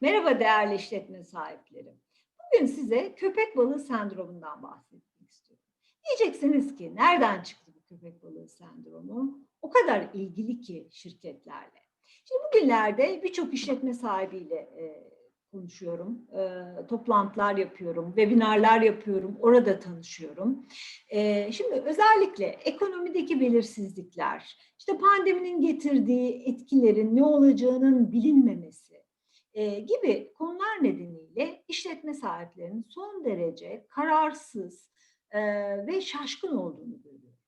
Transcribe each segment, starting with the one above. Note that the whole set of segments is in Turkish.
Merhaba değerli işletme sahipleri. Bugün size köpek balığı sendromundan bahsetmek istiyorum. Diyeceksiniz ki nereden çıktı bu köpek balığı sendromu? O kadar ilgili ki şirketlerle. Şimdi bugünlerde birçok işletme sahibiyle e, konuşuyorum, e, toplantılar yapıyorum, webinarlar yapıyorum, orada tanışıyorum. E, şimdi özellikle ekonomideki belirsizlikler, işte pandeminin getirdiği etkilerin ne olacağının bilinmemesi, gibi konular nedeniyle işletme sahiplerinin son derece kararsız ve şaşkın olduğunu görüyorum.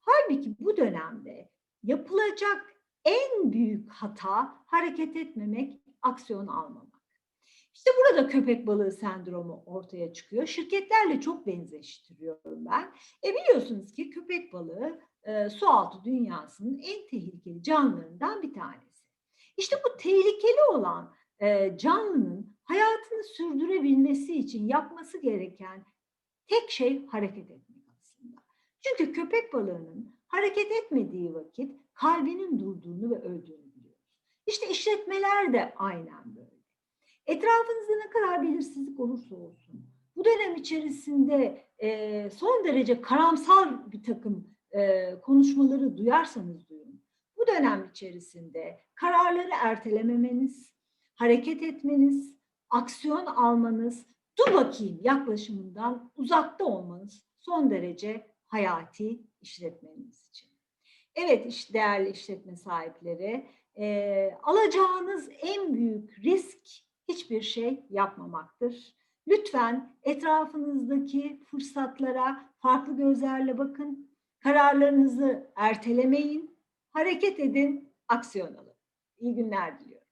Halbuki bu dönemde yapılacak en büyük hata hareket etmemek, aksiyon almamak. İşte burada köpek balığı sendromu ortaya çıkıyor. Şirketlerle çok benzeştiriyorum ben. E biliyorsunuz ki köpek balığı e, sualtı dünyasının en tehlikeli canlılarından bir tanesi. İşte bu tehlikeli olan e, canlının hayatını sürdürebilmesi için yapması gereken tek şey hareket etmek aslında. Çünkü köpek balığının hareket etmediği vakit kalbinin durduğunu ve öldüğünü biliyoruz. İşte işletmeler de aynen böyle. Etrafınızda ne kadar belirsizlik olursa olsun, bu dönem içerisinde e, son derece karamsar bir takım e, konuşmaları duyarsanız duyun, bu dönem içerisinde kararları ertelememeniz, hareket etmeniz, aksiyon almanız, dur bakayım yaklaşımından uzakta olmanız son derece hayati işletmeniz için. Evet iş, değerli işletme sahipleri, e, alacağınız en büyük risk hiçbir şey yapmamaktır. Lütfen etrafınızdaki fırsatlara farklı gözlerle bakın. Kararlarınızı ertelemeyin, hareket edin, aksiyon alın. İyi günler diliyorum.